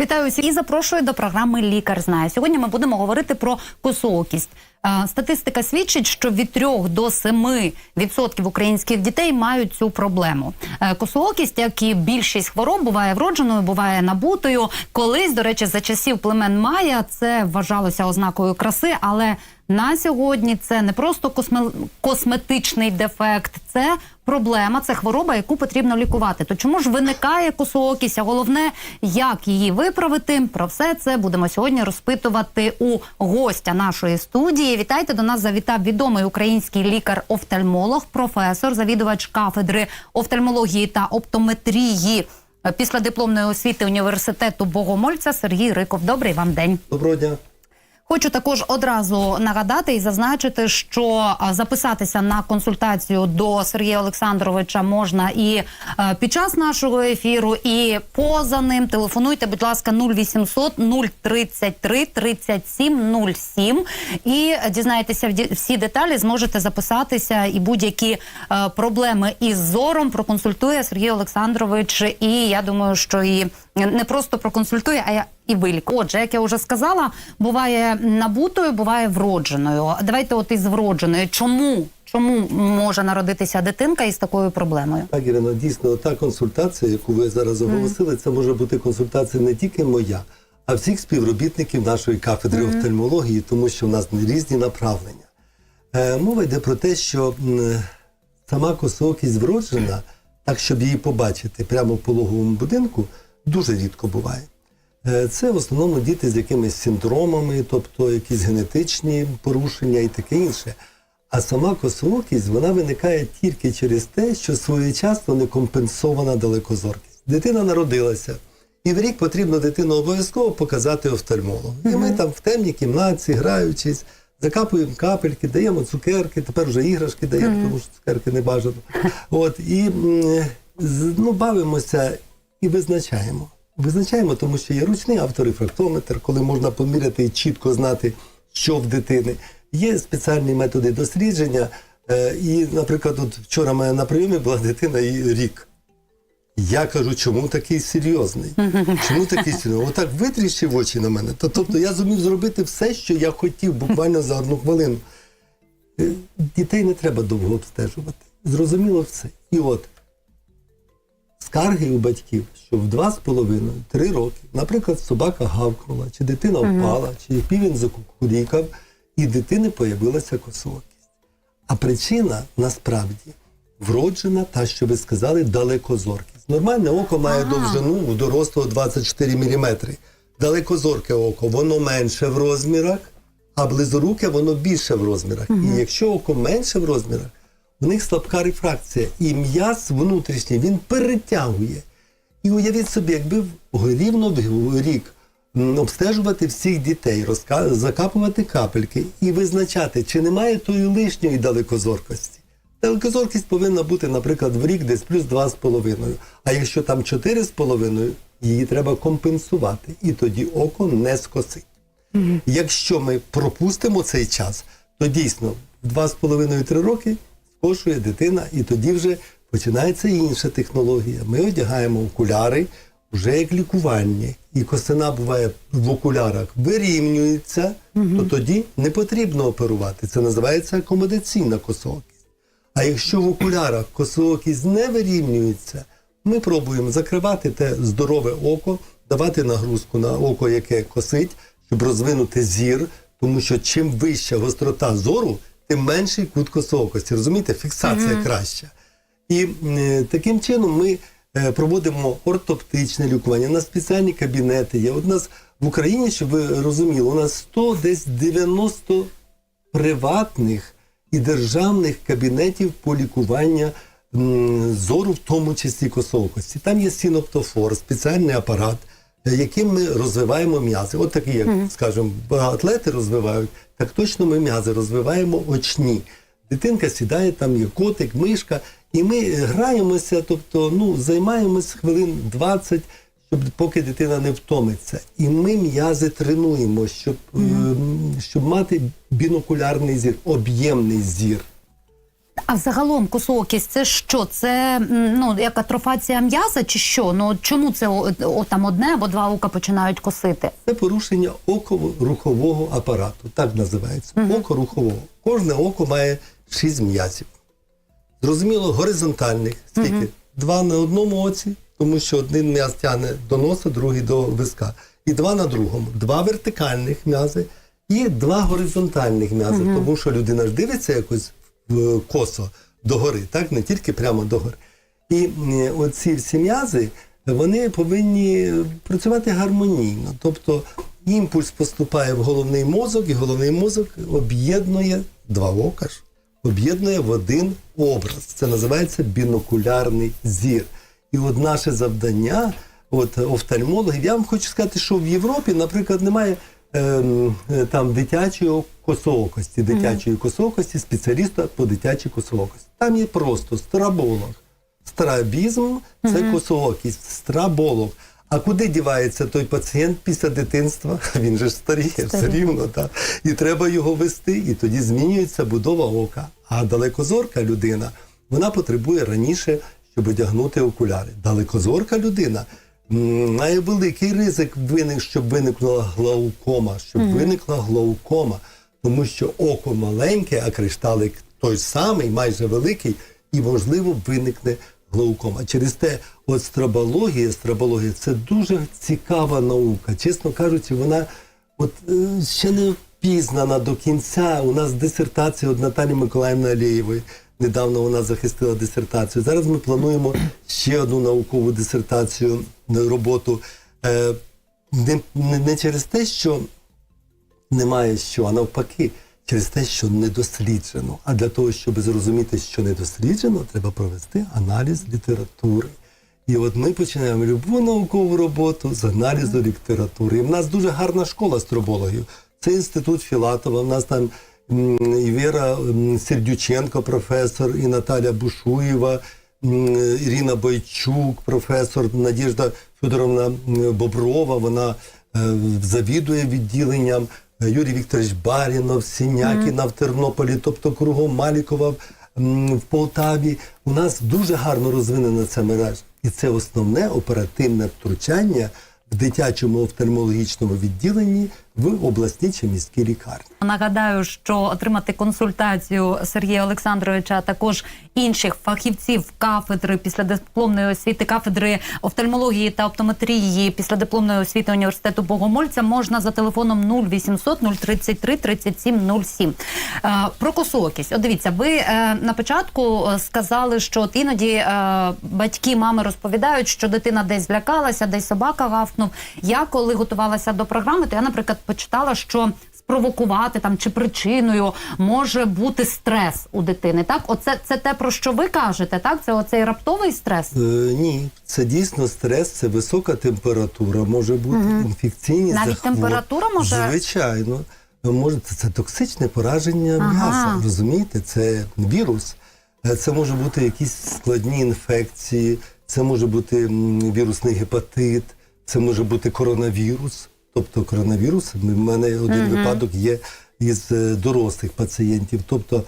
Вітаю усіх і запрошую до програми Лікар знає. Сьогодні ми будемо говорити про косоокість. Е, Статистика свідчить, що від 3 до 7 відсотків українських дітей мають цю проблему. Е, Косоокість, як і більшість хвороб, буває вродженою, буває набутою. Колись, до речі, за часів племен Майя це вважалося ознакою краси, але на сьогодні це не просто косме... косметичний дефект, це проблема, це хвороба, яку потрібно лікувати. То чому ж виникає косоокість? А головне, як її виправити? Про все це будемо сьогодні розпитувати у гостя нашої студії. Вітайте до нас. Завітав відомий український лікар-офтальмолог, професор, завідувач кафедри офтальмології та оптометрії. Після дипломної освіти університету Богомольця Сергій Риков. Добрий вам день. Доброго дня. Хочу також одразу нагадати і зазначити, що записатися на консультацію до Сергія Олександровича можна і е, під час нашого ефіру, і поза ним. Телефонуйте, будь ласка, 0800 033 37 07 і дізнаєтеся всі деталі. Зможете записатися і будь-які е, проблеми із зором проконсультує Сергій Олександрович. І я думаю, що і не просто проконсультує, а і вилік. Отже, як я вже сказала, буває набутою, буває вродженою. Давайте, от із вродженою. Чому? Чому може народитися дитинка із такою проблемою? Так, Ірина, дійсно, та консультація, яку ви зараз оголосили, це може бути консультація не тільки моя, а всіх співробітників нашої кафедри офтальмології, тому що в нас різні направлення. Е, мова йде про те, що м, сама косоокість вроджена, так щоб її побачити прямо в пологовому будинку, дуже рідко буває. Е, Це в основному діти з якимись синдромами, тобто якісь генетичні порушення і таке інше. А сама косоокість вона виникає тільки через те, що своєчасно не компенсована далекозоркість. Дитина народилася, і в рік потрібно дитину обов'язково показати офтальмологу. І ми там в темній кімнаті, граючись, закапуємо капельки, даємо цукерки, тепер вже іграшки даємо, тому що цукерки не бажано. От, і ну, бавимося і визначаємо. Визначаємо, тому що є ручний авторефрактометр, коли можна поміряти і чітко знати, що в дитини. Є спеціальні методи дослідження. Е, І, наприклад, от вчора мене на прийомі була дитина і рік. Я кажу, чому такий серйозний? Чому такий серйозний? Отак витріщив очі на мене. Тобто я зумів зробити все, що я хотів, буквально за одну хвилину. Е, Дітей не треба довго обстежувати. Зрозуміло все. І от скарги у батьків, що в два з половиною, три роки, наприклад, собака гавкнула, чи дитина впала, чи півень закукурікав, і дитини появилася косоокість. А причина насправді вроджена, та, що ви сказали, далекозоркість. Нормальне око має довжину у дорослого 24 мм. Далекозорке око, воно менше в розмірах, а близоруке воно більше в розмірах. І якщо око менше в розмірах, у них слабка рефракція, і м'яз внутрішній він перетягує. І уявіть собі, якби в- рівно в рік обстежувати всіх дітей, розка- закапувати капельки і визначати, чи немає тої лишньої далекозоркості. Далекозоркість повинна бути, наприклад, в рік десь плюс 2,5. А якщо там 4,5, її треба компенсувати, і тоді око не скосить. Якщо ми пропустимо цей час, то дійсно в 2,5-3 роки скошує дитина, і тоді вже починається інша технологія. Ми одягаємо окуляри вже як лікування. І косина буває в окулярах вирівнюється, то тоді не потрібно оперувати. Це називається акомодаційна косоокість. А якщо в окулярах косоокість не вирівнюється, ми пробуємо закривати те здорове око, давати нагрузку на око, яке косить, щоб розвинути зір, тому що чим вища гострота зору, тим менший кут косоокості. Розумієте, фіксація краща. І е, таким чином ми е, проводимо ортоптичне лікування. У нас спеціальні кабінети є. От у нас в Україні, щоб ви розуміли, у нас 100 десь 90 приватних і державних кабінетів по лікуванню зору, в тому числі косоокості. Там є синоптофор, спеціальний апарат, яким ми розвиваємо м'язи. От такі, як, скажімо, атлети розвивають, так точно ми м'язи розвиваємо очні. Дитинка сідає, там є котик, мишка, і ми граємося, тобто ну, займаємось хвилин 20, щоб поки дитина не втомиться. І ми м'язи тренуємо, щоб, е, щоб мати бінокулярний зір, об'ємний зір. А взагалом косоокість це що? Це ну як атрофація м'яза чи що? Ну чому це о, о, там одне або два ока починають косити? Це порушення око-рухового апарату, так називається. Око-рухового. Кожне око має шість м'язів. Зрозуміло, горизонтальних. Скільки? Два на одному оці, тому що один м'яз тягне до носа, другий до виска. І два на другому. Два вертикальних м'язи і два горизонтальних м'язи, тому що людина ж дивиться якось косо догори, так? Не тільки прямо догори. І е, оці всі м'язи вони повинні працювати гармонійно. Тобто імпульс поступає в головний мозок, і головний мозок об'єднує два ока ж, об'єднує в один образ. Це називається бінокулярний зір. І от наше завдання, от офтальмологів, я вам хочу сказати, що в Європі, наприклад, немає ем, е, там дитячої косоокості, дитячої косоокості, спеціаліста по дитячій косоокості. Там є просто страболог. Страбізм це косоокість, страболог. А куди дівається той пацієнт після дитинства? Він же ж старіє, все рівно, так. І треба його вести, і тоді змінюється будова ока. А далекозорка людина, вона потребує раніше, щоб одягнути окуляри. Далекозорка людина має великий ризик, виник, щоб виникла глаукома, щоб виникла глаукома, тому що око маленьке, а кришталик той самий, майже великий, і можливо виникне глаукома. Через те, от страбологія, страбологія це дуже цікава наука. Чесно кажучи, вона от е, ще не впізнана до кінця. У нас дисертація від Наталі Миколаївни Алєєвої. Недавно вона захистила дисертацію. Зараз ми плануємо ще одну наукову дисертацію, е, роботу. Е, не, не через те, що немає що, а навпаки, через те, що не досліджено. А для того, щоб зрозуміти, що не досліджено, треба провести аналіз літератури. І от ми починаємо любу наукову роботу з аналізу літератури. І в нас дуже гарна школа астробологів. Це інститут Філатова. В нас там і Віра Сердюченко, професор, і Наталя Бушуєва, Ірина Бойчук, професор, Надіжда Федоровна Боброва. Вона е, завідує відділенням. Юрій Вікторович Барінов, Сінякіна в Тернополі, тобто кругом Малікова в Полтаві. У нас дуже гарно розвинена ця мережа. І це основне оперативне втручання в дитячому офтальмологічному відділенні в обласній чи міській лікарні. Нагадаю, що отримати консультацію Сергія Олександровича, а також інших фахівців кафедри післядипломної освіти, кафедри офтальмології та оптометрії післядипломної освіти університету Богомольця можна за телефоном 0800 033 37 07. Е, Про косоокість. От дивіться, ви е, на початку е, сказали, що от іноді е, батьки, мами розповідають, що дитина десь злякалася, десь собака гавкнув. Я коли готувалася до програми, то я, наприклад, почитала, що спровокувати там чи причиною може бути стрес у дитини. Так, оце це те про що ви кажете, так? Це оцей раптовий стрес. Е, ні, це дійсно стрес, це висока температура, може бути інфекційні Навіть захворювання. температура може? Звичайно. Може, це, це токсичне пораження Ага. м'яса, розумієте? Це вірус. Е, Це може бути якісь складні інфекції, це може бути вірусний гепатит, це може бути коронавірус. Тобто коронавірус, в мене один випадок є із е, дорослих пацієнтів. Тобто,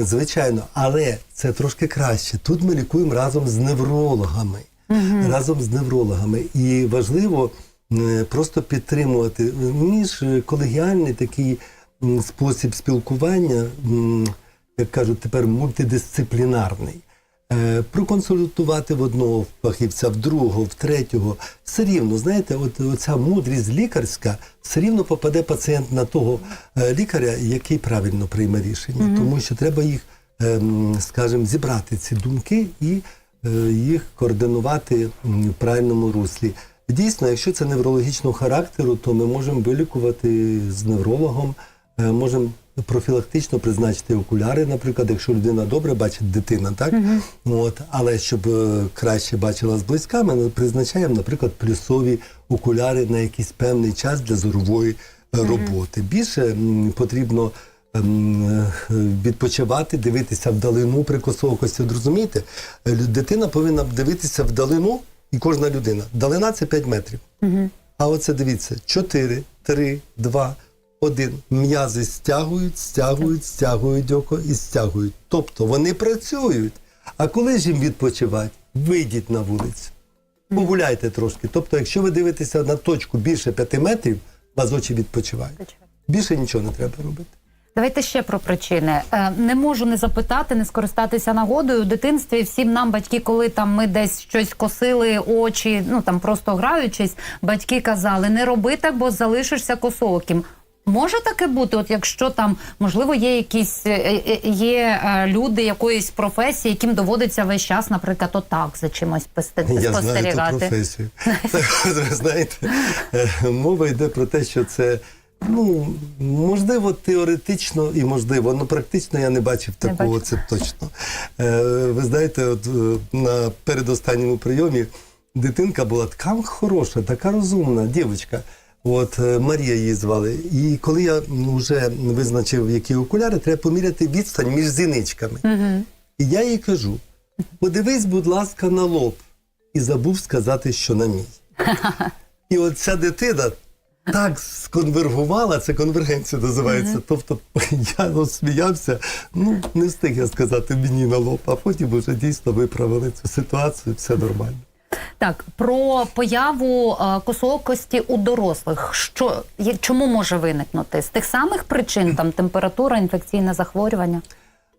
звичайно, але це трошки краще. Тут ми лікуємо разом з неврологами. Разом з неврологами. І важливо просто підтримувати між е, колегіальний такий спосіб спілкування, як кажуть тепер, мультидисциплінарний. Е, Проконсультувати в одного фахівця, в другого, в третього. Все рівно, знаєте, от оця мудрість лікарська все рівно попаде пацієнт на того е, лікаря, який правильно прийме рішення. Тому що треба їх, ем, скажімо, зібрати ці думки і е, їх координувати в правильному руслі. Дійсно, якщо це неврологічного характеру, то ми можемо вилікувати з неврологом, можемо профілактично призначити окуляри, наприклад, якщо людина добре бачить дитина, так от, але щоб е, краще бачила зблизька, ми призначаємо, наприклад, плюсові окуляри на якийсь певний час для зорової е, роботи. Більше потрібно ем, е, відпочивати, дивитися вдалину при косоокості. Розумієте, дитина повинна дивитися вдалину, і кожна людина. Вдалина це 5 метрів. А оце дивіться: 4, 3, 2, один. М'язи стягують, стягують, стягують око і стягують. Тобто вони працюють. А коли ж їм відпочивати? Вийдіть на вулицю. Погуляйте трошки. Тобто, якщо ви дивитеся на точку більше 5 метрів, у вас очі відпочивають. Більше нічого не треба робити. Давайте ще про причини. Е, Не можу не запитати, не скористатися нагодою. У дитинстві всім нам батьки, коли там ми десь щось косили очі, ну там просто граючись, батьки казали, не роби так, бо залишишся косооким. Може таке бути, от якщо там можливо є якісь е, е, є е, люди якоїсь професії, яким доводиться весь час, наприклад, отак за чимось посте- Я знаю ту професію. Ви знаєте, мова йде про те, що це. Ну, можливо, теоретично і можливо, але практично я не бачив такого, це точно. Ви знаєте, от на передостанньому прийомі дитинка була така хороша, така розумна дівчинка. От е, Марія її звали. І коли я вже визначив, які окуляри, треба поміряти відстань між зіничками. І я їй кажу: подивись, будь ласка, на лоб. І забув сказати, що на мій. І от ця дитина так сконвергувала, це конвергенція називається. Тобто я ну, сміявся, ну не встиг я сказати мені на лоб, а потім вже дійсно виправили цю ситуацію, все нормально. Так, про появу е, косоокості у дорослих. Що є- чому може виникнути? З тих самих причин там температура, інфекційне захворювання?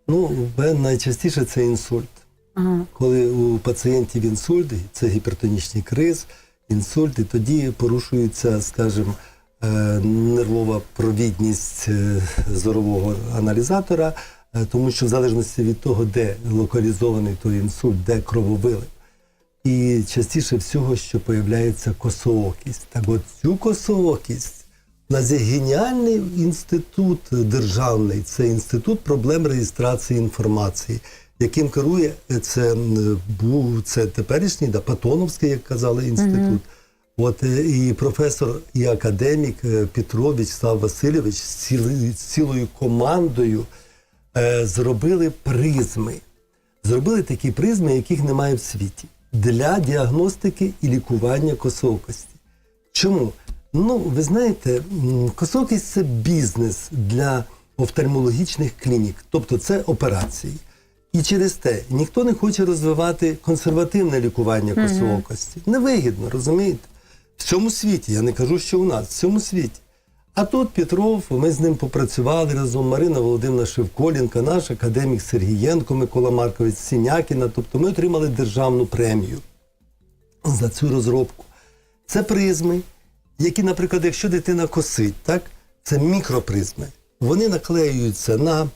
Ну, найчастіше це інсульт. Ага. Коли у пацієнтів інсульт, це гіпертонічний криз, інсульт, і тоді порушується, скажімо, е, нервова провідність е, зорового аналізатора, е, тому що в залежності від того, де локалізований той інсульт, де крововилив. І частіше всього, що появляється косоокість. Так от цю косоокість у нас є геніальний інститут державний, це інститут проблем реєстрації інформації, яким керує е, це був це теперішній, да, Патоновський, як казали, інститут. От е, і професор, і академік е, Петрович Слав Васильович з цілою, з цілою командою е, зробили призми зробили такі призми, яких немає в світі, для діагностики і лікування косоокості. Чому? Ну, ви знаєте, м, косоокість це бізнес для офтальмологічних клінік, тобто це операції. І через те ніхто не хоче розвивати консервативне лікування косоокості. Невигідно, розумієте? В цьому світі, я не кажу, що у нас, в цьому світі. А тут Петров, ми з ним попрацювали разом, Марина Володимирівна Шевколінка, наш академік Сергієнко, Микола Маркович Сінякіна. Тобто ми отримали державну премію за цю розробку. Це призми, які, наприклад, якщо дитина косить, так, це мікропризми. Вони наклеюються на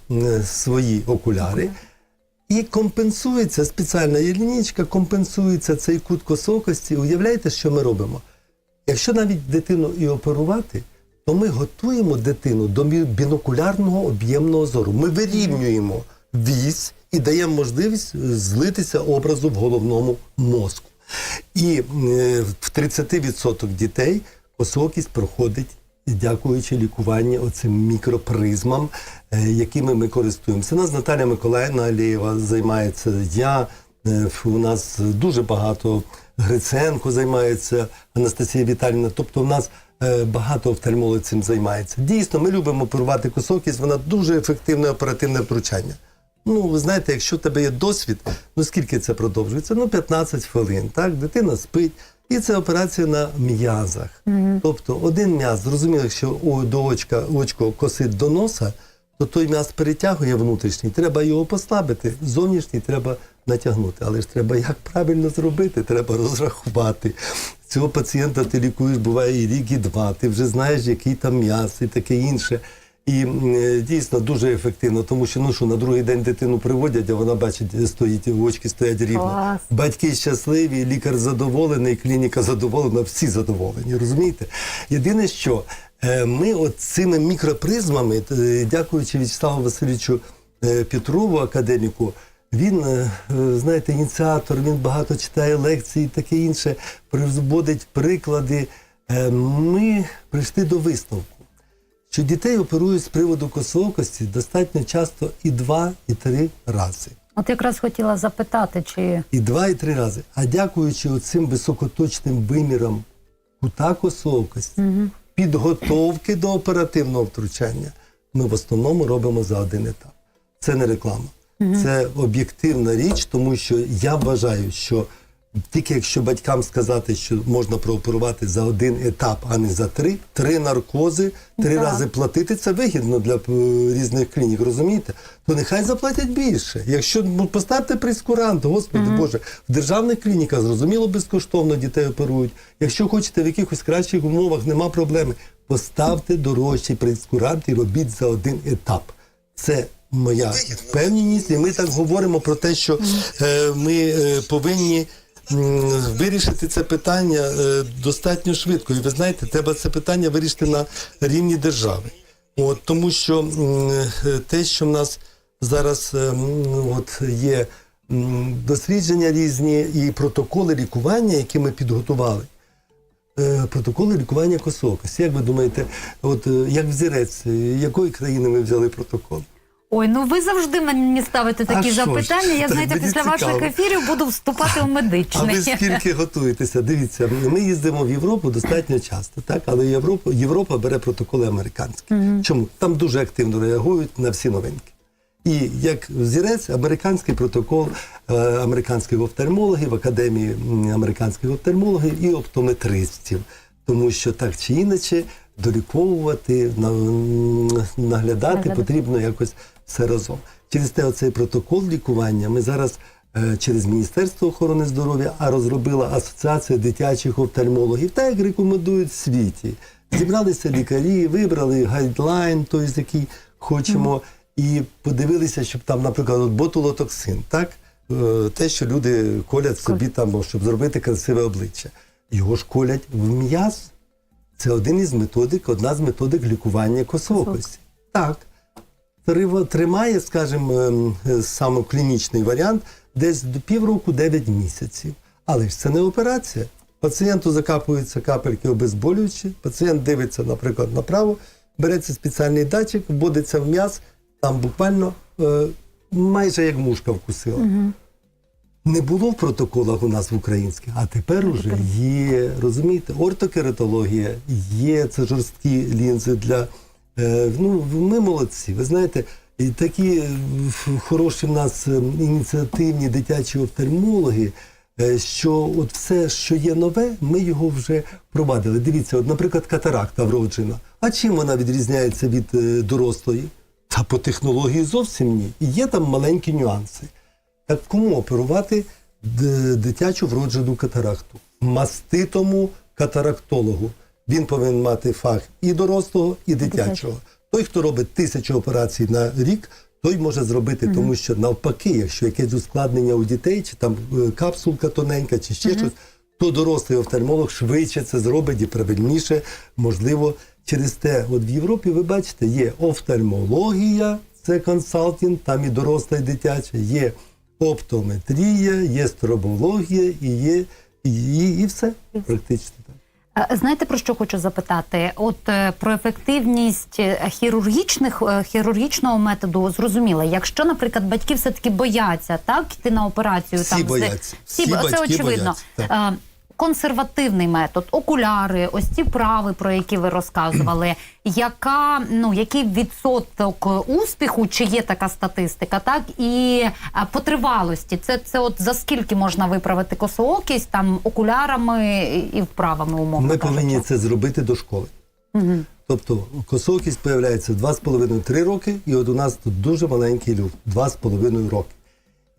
свої окуляри. І компенсується спеціальна є лінійка, компенсується цей кут косокості. Уявляєте, що ми робимо? Якщо навіть дитину і оперувати, то ми готуємо дитину до бі- бінокулярного об'ємного зору. Ми вирівнюємо вісь і даємо можливість е, злитися образу в головному мозку. І е, в 30% дітей косокість проходить дякуючи лікуванню оцим мікропризмам, е, якими ми користуємося. Нас Наталя Миколаївна Алєєва займається. Я у нас дуже багато Гриценко займається, Анастасія Віталіївна. Тобто, у нас багато офтальмологів цим займається. Дійсно, ми любимо оперувати косокість, вона дуже ефективне оперативне втручання. Ну, ви знаєте, якщо в тебе є досвід, ну скільки це продовжується? Ну, 15 хвилин. Так, дитина спить, і це операція на м'язах. Тобто один м'яз, зрозуміло, якщо у до очка очко косить до носа, то той м'яз перетягує внутрішній, треба його послабити, зовнішній треба натягнути. Але ж треба як правильно зробити, треба розрахувати. Цього пацієнта ти лікуєш, буває і рік, і два. Ти вже знаєш, який там м'яз і таке інше. І дійсно дуже ефективно, тому що ну що на другий день дитину приводять, а вона бачить, стоїть очки стоять рівно. Клас. Батьки щасливі, лікар задоволений, клініка задоволена, всі задоволені. Розумієте? Єдине, що ми от цими мікропризмами, е, дякуючи В'ячеславу Васильовичу е, Петрову, академіку, він, е, е, знаєте, ініціатор, він багато читає лекції і таке інше, приводить приклади. Е, Ми прийшли до висновку що дітей оперують з приводу косоокості достатньо часто і два, і три рази. От якраз хотіла запитати, чи І два, і три рази. А дякуючи цим високоточним вимірам кута косоокості, підготовки до оперативного втручання ми в основному робимо за один етап. Це не реклама, це об'єктивна річ, тому що я вважаю, що тільки якщо батькам сказати, що можна прооперувати за один етап, а не за три, три наркози, три Так. рази платити це вигідно для е, різних клінік, розумієте? То нехай заплатять більше. Якщо ну, поставте прескурант, господи Боже, в державних клініках зрозуміло безкоштовно дітей оперують. Якщо хочете в якихось кращих умовах, нема проблеми. Поставте дорожчий прескурант і робіть за один етап. Це моя впевненість, і ми так говоримо про те, що е, ми е, повинні вирішити це питання е, достатньо швидко. І ви знаєте, треба це питання вирішити на рівні держави. От, тому що е, те, що в нас зараз е, от є дослідження різні і протоколи лікування, які ми підготували. Протоколи лікування косокості. Як ви думаєте, от як взірець, якої країни ми взяли протокол? Ой, ну ви завжди мені ставите такі А що запитання. Я знаєте, мені після ваших ефірів буду вступати А медичний. ви скільки готуєтеся? Дивіться, ми їздимо в Європу достатньо часто, так? Але Європа, Європа бере протоколи американські. Чому? Там дуже активно реагують на всі новинки. І як взірець, американський протокол е, американських офтальмологів, Академії американських офтальмологів і оптометристів. Тому що так чи інакше доліковувати, на- наглядати Наглядати. потрібно якось все разом. Через те, оцей протокол лікування ми зараз е, через Міністерство охорони здоров'я, а розробила Асоціація дитячих офтальмологів, так як рекомендують в світі. Зібралися лікарі, вибрали гайдлайн, той, з який хочемо, і подивилися, щоб там, наприклад, от ботулотоксин, так? Е, Те, що люди колять собі там, щоб зробити красиве обличчя. Його ж колять в м'яз. Це один із методик, одна з методик лікування косоокості. Так. Тримає, скажімо, ем, саме клінічний варіант десь до півроку 9 місяців. Але ж це не операція. Пацієнту закапуються капельки обезболюючі, пацієнт дивиться, наприклад, направо, береться спеціальний датчик, вводиться в м'яз, там буквально е, майже як мушка вкусила. Не було в протоколах у нас в українських, а тепер уже є. Розумієте, ортокератологія є, це жорсткі лінзи для. Е, ну, ми молодці. Ви знаєте, такі е, хороші в нас е, ініціативні дитячі офтальмологи, е, що от все, що є нове, ми його вже провадили. Дивіться, от, наприклад, катаракта вроджена. А чим вона відрізняється від дорослої? Та по технології зовсім ні. І є там маленькі нюанси. Так кому оперувати дитячу вроджену катаракту? Маститому катарактологу. Він повинен мати фах і дорослого, і дитячого. Той, хто робить тисячу операцій на рік, той може зробити, тому що навпаки, якщо якесь ускладнення у дітей, чи там е, капсулка тоненька, чи ще щось, то дорослий офтальмолог швидше це зробить і правильніше, можливо, через те. От в Європі ви бачите, є офтальмологія, це консалтинг, там і доросла, і дитяча, є оптометрія, є стробологія і є і, і все практично Знаєте про що хочу запитати? От е, про ефективність е, хірургічних е, хірургічного методу зрозуміла. Якщо, наприклад, батьки все таки бояться так йти на операцію, Всі там бояться. всі, Всі батьки це очевидно. бояться, Е, Консервативний метод, окуляри, ось ці прави, про які ви розказували. Яка ну який відсоток успіху, чи є така статистика, так і е, по тривалості? Це це от за скільки можна виправити косоокість там окулярами і вправами умовно Ми кажучи? повинні це зробити до школи. Тобто косокість появляється 2,5-3 роки, і от у нас тут дуже маленький люфт 2,5 роки.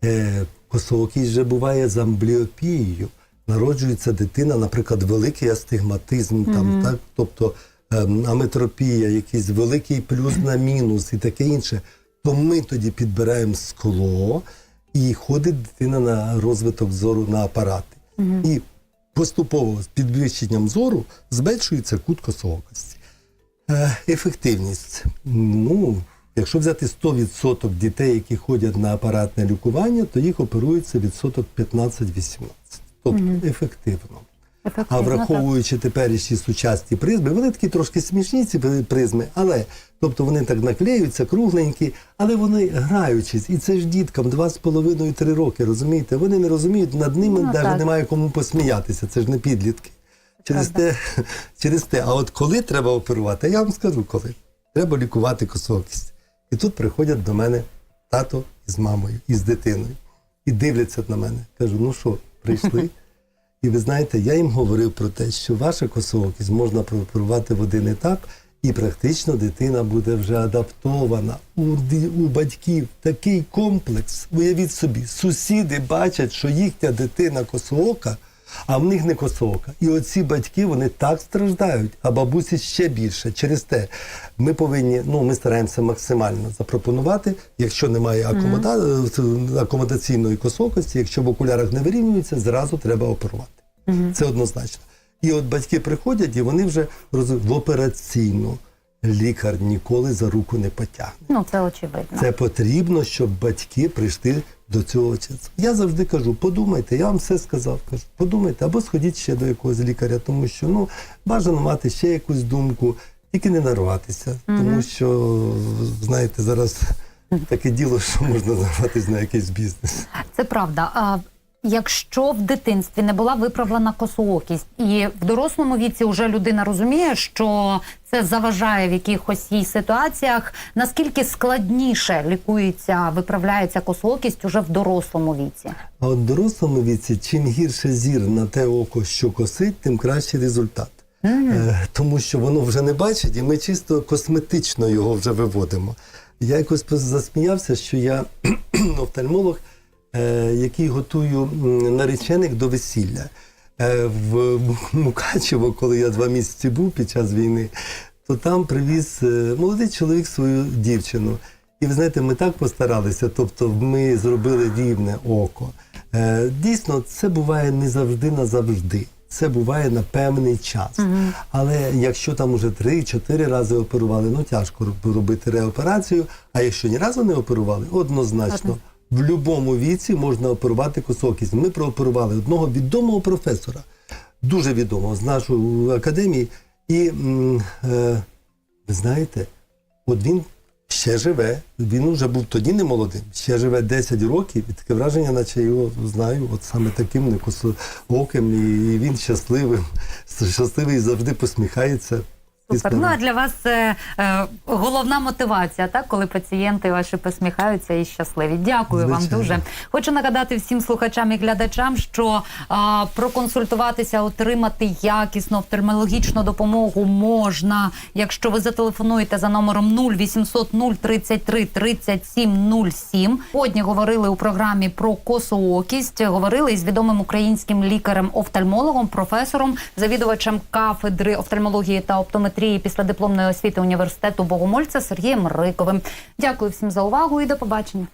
Е, косоокість вже буває з амбліопією. Народжується дитина, наприклад, великий астигматизм, там, так? тобто ем, аметропія, якийсь великий плюс на мінус і таке інше. То ми тоді підбираємо скло і ходить дитина на розвиток зору на апарати. І поступово з підвищенням зору зменшується кут косоокості. Е, Ефективність. Ну, якщо взяти 100% дітей, які ходять на апаратне лікування, то їх оперується відсоток 15-18. Тобто ефективно. А Ефективно, так. враховуючи теперішні сучасні призми, вони такі трошки смішні, ці призми, але тобто вони так наклеюються, кругленькі, але вони граючись, і це ж діткам 2,5-3 роки, розумієте? Вони не розуміють, над ними Ну, навіть немає кому посміятися, це ж не підлітки. Через те, через те. А от коли треба оперувати, я вам скажу коли. Треба лікувати косоокість. І тут приходять до мене тато із мамою, і з дитиною. І дивляться на мене. Кажу, ну що, прийшли? І ви знаєте, я їм говорив про те, що ваша косоокість можна прооперувати в один етап, і практично дитина буде вже адаптована. У, у батьків такий комплекс. Уявіть собі, сусіди бачать, що їхня дитина косоока, а в них не косоока. І оці батьки вони так страждають, а бабусі ще більше. Через те ми повинні, ну ми стараємося максимально запропонувати, якщо немає акомода... е, акомодаційної косокості, якщо в окулярах не вирівнюється, зразу треба оперувати. Це однозначно. І от батьки приходять, і вони вже розуміють, в операційну лікар ніколи за руку не потягне. Ну це очевидно. Це потрібно, щоб батьки прийшли до цього часу. Я завжди кажу, подумайте, я вам все сказав. Кажу, подумайте, або сходіть ще до якогось лікаря, тому що ну бажано мати ще якусь думку, тільки не нарватися. Тому що, знаєте, зараз таке діло, що можна нарватися на якийсь бізнес. Це правда. Якщо в дитинстві не була виправлена косоокість, і в дорослому віці вже людина розуміє, що це заважає в якихось їй ситуаціях, наскільки складніше лікується, виправляється косоокість уже в дорослому віці? А от в дорослому віці, чим гірше зір на те око, що косить, тим кращий результат. Е, тому що воно вже не бачить, і ми чисто косметично його вже виводимо. Я якось засміявся, що я офтальмолог, який готую наречених до весілля. Е, в Мукачево, коли я два місяці був під час війни, то там привіз е, молодий чоловік свою дівчину. І ви знаєте, ми так постаралися, тобто ми зробили рівне око. Е, дійсно, це буває не завжди назавжди. Це буває на певний час. Але якщо там уже 3-4 рази оперували, ну тяжко робити реоперацію. А якщо ні разу не оперували, однозначно. В будь-якому віці можна оперувати косокість. Ми прооперували одного відомого професора, дуже відомого з нашої академії. І е, ви знаєте, от він ще живе. Він вже був тоді не молодим, ще живе 10 років, і таке враження, наче його знаю, от саме таким некосооким, і він щасливий і завжди посміхається. Супер. Ну а для вас це е, головна мотивація, так коли пацієнти ваші посміхаються і щасливі. Дякую вам дуже. Хочу нагадати всім слухачам і глядачам, що а, проконсультуватися, отримати якісну офтальмологічну допомогу можна, якщо ви зателефонуєте за номером 0800 033 37 07. Сьогодні говорили у програмі про косоокість. Говорили із відомим українським лікарем-офтальмологом, професором, завідувачем кафедри офтальмології та оптометрії після дипломної освіти університету Богомольця Сергієм Риковим. Дякую всім за увагу і до побачення.